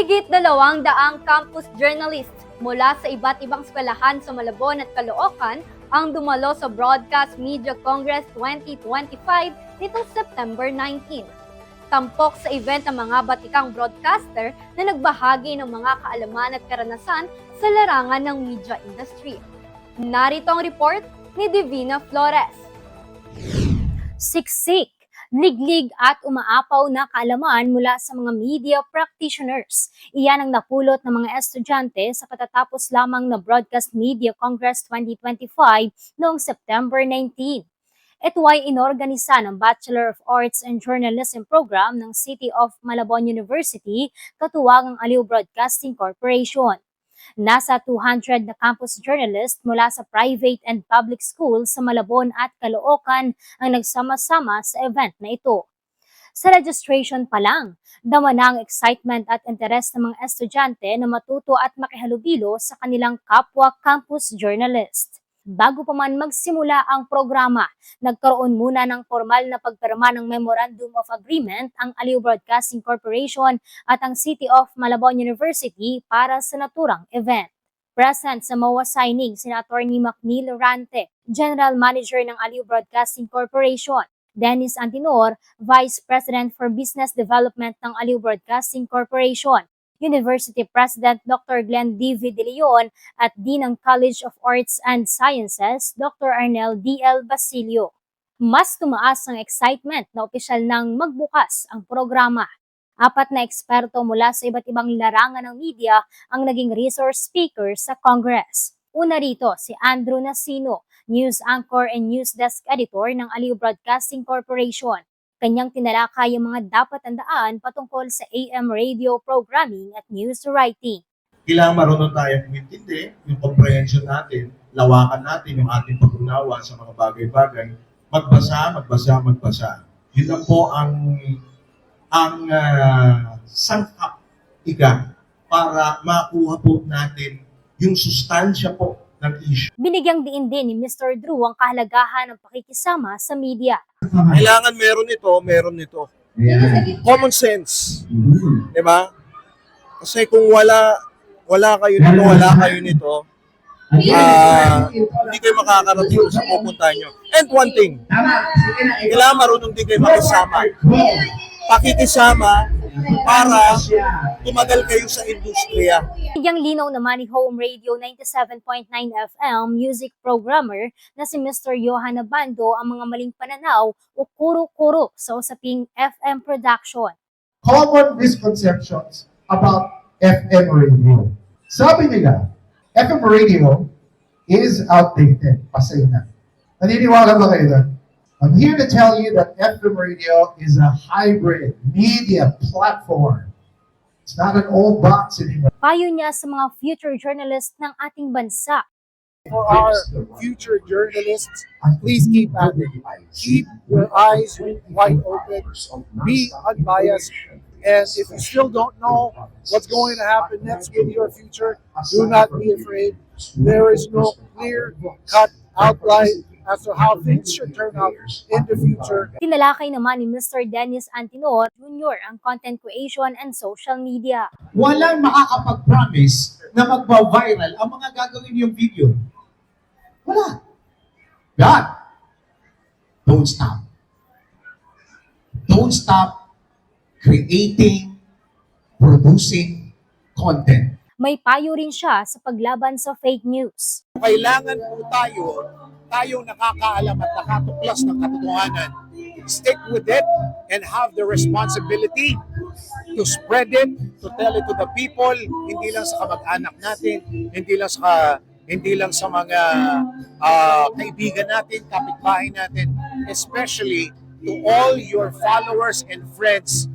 Higit dalawang daang campus journalist mula sa iba't ibang eskwelahan sa Malabon at Caloocan ang dumalo sa Broadcast Media Congress 2025 nitong September 19. Tampok sa event ang mga batikang broadcaster na nagbahagi ng mga kaalaman at karanasan sa larangan ng media industry. Narito ang report ni Divina Flores. siksik, liglig at umaapaw na kaalaman mula sa mga media practitioners. Iyan ang napulot ng mga estudyante sa patatapos lamang na Broadcast Media Congress 2025 noong September 19. Ito ay inorganisa ng Bachelor of Arts and Journalism program ng City of Malabon University katuwang ang Aliw Broadcasting Corporation. Nasa 200 na campus journalist mula sa private and public schools sa Malabon at Caloocan ang nagsama-sama sa event na ito. Sa registration pa lang, dama na ang excitement at interes ng mga estudyante na matuto at makihalubilo sa kanilang kapwa campus journalist. Bago pa man magsimula ang programa, nagkaroon muna ng formal na pagpirma ng Memorandum of Agreement ang Aliw Broadcasting Corporation at ang City of Malabon University para sa naturang event. Present sa MOA signing, Sina Attorney Macneil Rante, General Manager ng Aliw Broadcasting Corporation, Dennis Antinor, Vice President for Business Development ng Aliw Broadcasting Corporation, University President Dr. Glenn D. V. De Leon at Dean ng College of Arts and Sciences, Dr. Arnel D. L. Basilio. Mas tumaas ang excitement na opisyal nang magbukas ang programa. Apat na eksperto mula sa iba't ibang larangan ng media ang naging resource speaker sa Congress. Una rito si Andrew Nasino, news anchor and news desk editor ng Aliw Broadcasting Corporation. Kanyang tinalakay ang mga dapat tandaan patungkol sa AM radio programming at news writing. kailangan marunong tayong umintindi, yung comprehension natin, lawakan natin yung ating pag-unawa sa mga bagay-bagay, magbasa, magbasa, magbasa. Yun lang po ang ang uh, sangkap ika para makuha po natin yung sustansya po ng issue. Binigyang diin din ni Mr. Drew ang kahalagahan ng pakikisama sa media. Kailangan meron ito, meron nito. Common sense. Di ba? Kasi kung wala wala kayo nito, wala kayo nito, ah, hindi kayo makakarating sa pupuntahan nyo. And one thing, kailangan marunong din kayo makisama. Pakikisama para tumagal kayo sa industriya. Bigyang linaw naman ni Home Radio 97.9 FM music programmer na si Mr. Johan Abando ang mga maling pananaw o kuro-kuro sa usaping FM production. common misconceptions about FM radio. Sabi nila, FM radio is outdated. Pasay na. Naniniwala ba kayo doon? I'm here to tell you that FM radio is a hybrid media platform. It's not an old box anymore. Payo niya sa mga future journalist ng ating bansa. For our future journalists, please keep at it. Keep your eyes wide open. Be unbiased. And if you still don't know what's going to happen next with your future, do not be afraid. There is no clear cut outline as to how things should turn out in the future. Tinalakay naman ni Mr. Dennis Antinor Jr. ang content creation and social media. walang makakapag-promise na magba-viral ang mga gagawin yung video. Wala. God, don't stop. Don't stop creating, producing content. May payo rin siya sa paglaban sa fake news. Kailangan po tayo, tayong nakakaalam at nakatuklas ng katotohanan, stick with it and have the responsibility to spread it, to tell it to the people, hindi lang sa kamag-anak natin, hindi lang sa hindi lang sa mga ah, kaibigan natin, kapitbahay natin, especially to all your followers and friends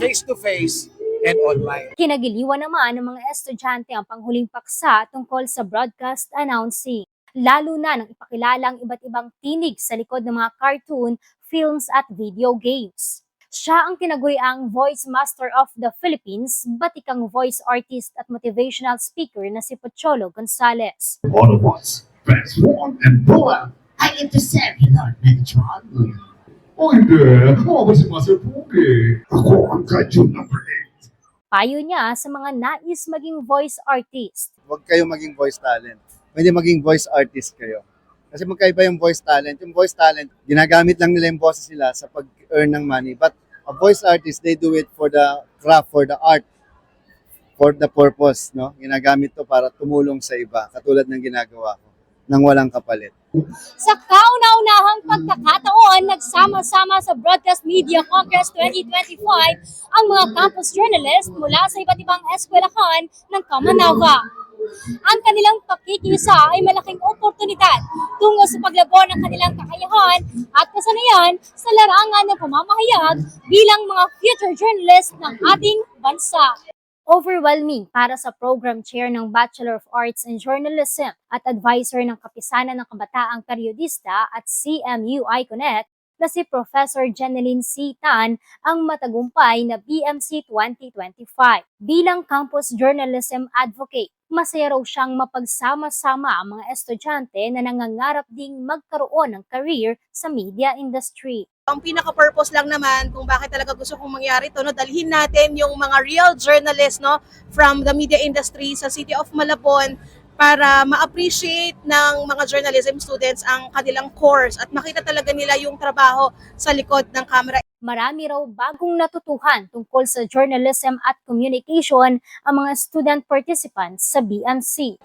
face to face and online. Kinagiliwan naman ng mga estudyante ang panghuling paksa tungkol sa broadcast announcing. Lalo na nang ipakilala ang iba't ibang tinig sa likod ng mga cartoon, films at video games. Siya ang tinaguriang voice master of the Philippines, batikang voice artist at motivational speaker na si Pocholo Gonzales. All of us, transform and grow up. I intercept, you know, Megatron. O hindi, ako si Master Pugi. Ako ang Kaiju number 8. Payo niya sa mga nais maging voice artist. huwag kayo maging voice talent. Pwede maging voice artist kayo. Kasi magkaiba yung voice talent. Yung voice talent, ginagamit lang nila yung boses nila sa pag-earn ng money. But a voice artist, they do it for the craft, for the art, for the purpose. No? Ginagamit to para tumulong sa iba, katulad ng ginagawa ko, nang walang kapalit. Sa kauna-unahang pagkakataon, nagsama-sama sa Broadcast Media Congress 2025 ang mga campus journalist mula sa iba't ibang eskwelahan ng Kamanava. Ang kanilang pakikisa ay malaking oportunidad tungo sa paglabo ng kanilang kakayahan at kasanayan sa larangan ng pamamahayag bilang mga future journalist ng ating bansa. Overwhelming para sa program chair ng Bachelor of Arts in Journalism at advisor ng Kapisanan ng Kabataang Periodista at CMU iConnect na si Professor Jeneline C. Tan ang matagumpay na BMC 2025. Bilang campus journalism advocate, masaya raw siyang mapagsama-sama ang mga estudyante na nangangarap ding magkaroon ng career sa media industry. ang pinaka-purpose lang naman kung bakit talaga gusto kong mangyari ito, no, dalhin natin yung mga real journalists no, from the media industry sa City of Malabon para ma-appreciate ng mga journalism students ang kanilang course at makita talaga nila yung trabaho sa likod ng camera. Marami raw bagong natutuhan tungkol sa journalism at communication ang mga student participants sa BMC.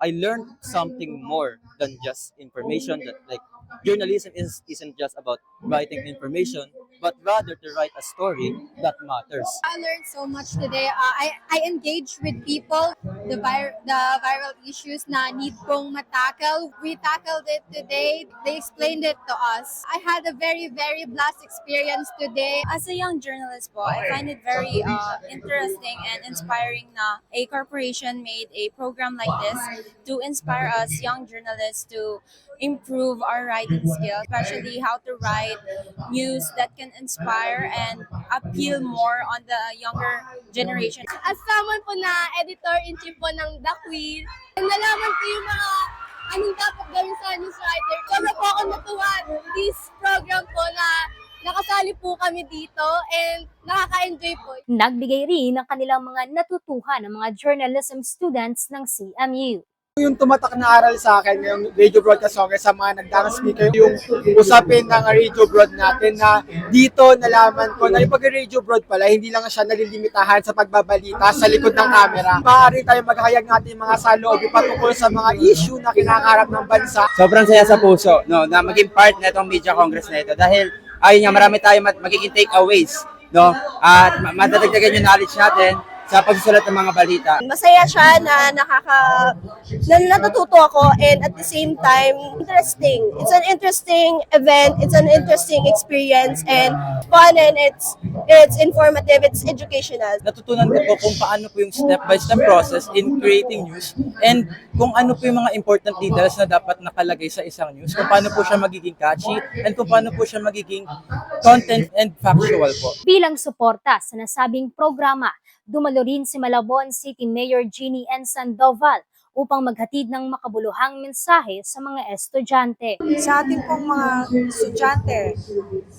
I learned something more than just information. That like journalism is isn't just about writing information, but rather to write a story that matters. I learned so much today. Uh, I I engaged with people, the vir- the viral issues na need kong matackle. We tackled it today. They explained it to us. I had a very very blessed experience today. As a young journalist po, I find it very uh, interesting and inspiring na a corporation made a program like this to inspire us young journalists to improve our writing skills, especially how to write news that can inspire and appeal more on the younger generation. As someone po na editor-in-chief po ng The Queen, nalaman ko yung mga anong dapat gawin sa newswriter. Sobra po ako natuwa this program po na nakasali po kami dito and nakaka-enjoy po. Nagbigay rin ng kanilang mga natutuhan ng mga journalism students ng CMU. Yung tumatak na aral sa akin ngayong Radio Broadcast Congress sa mga nagdaang speaker, yung usapin ng radio broad natin na dito nalaman ko na yung pag-radio broad pala, hindi lang siya nalilimitahan sa pagbabalita sa likod ng camera. Maaari tayo maghayag natin mga saloob patungkol sa mga issue na kinakaharap ng bansa. Sobrang saya sa puso no na maging part na itong media congress na ito dahil ayun nga marami tayong magiging takeaways no at ma- madadagdagan yung knowledge natin sa pagsusulat ng mga balita. Masaya siya na nakaka na natututo ako and at the same time interesting. It's an interesting event, it's an interesting experience and fun and it's it's informative, it's educational. Natutunan ko po kung paano po yung step-by-step process in creating news and kung ano po yung mga important details na dapat nakalagay sa isang news, kung paano po siya magiging catchy and kung paano po siya magiging content and factual po. Bilang suporta sa nasabing programa, dumalo rin si Malabon City Mayor Jeannie N. Sandoval upang maghatid ng makabuluhang mensahe sa mga estudyante. Sa ating pong mga estudyante,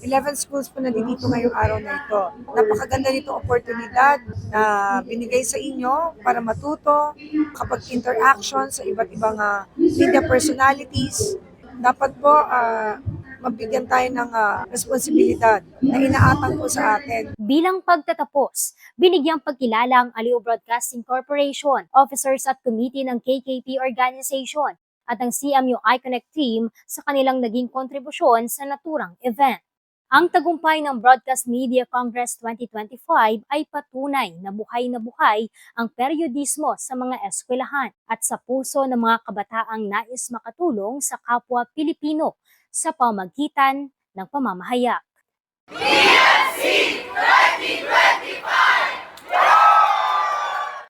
11 schools po na dito ngayong araw na ito. Napakaganda nito oportunidad na binigay sa inyo para matuto kapag interaction sa iba't ibang ah, media personalities. Dapat po ah, mabigyan tayo ng ah, responsibilidad na inaatang po sa atin. Bilang pagtatapos, binigyang pagkilala ang Aliw Broadcasting Corporation, officers at committee ng KKP Organization at ang CMU iConnect team sa kanilang naging kontribusyon sa naturang event. Ang tagumpay ng Broadcast Media Congress 2025 ay patunay na buhay na buhay ang periodismo sa mga eskwelahan at sa puso ng mga kabataang nais makatulong sa kapwa Pilipino sa pamagitan ng pamamahayag.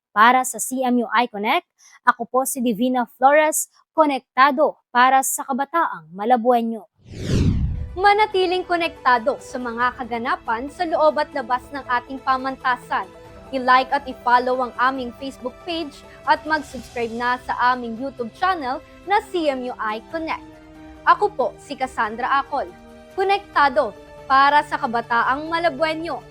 Para sa CMU iConnect, ako po si Divina Flores, konektado para sa kabataang Malabuenyo. Manatiling konektado sa mga kaganapan sa loob at labas ng ating pamantasan. I-like at i-follow ang aming Facebook page at mag-subscribe na sa aming YouTube channel na CMUI Connect. Ako po si Cassandra Acol. Konektado para sa kabataang Malabuenyo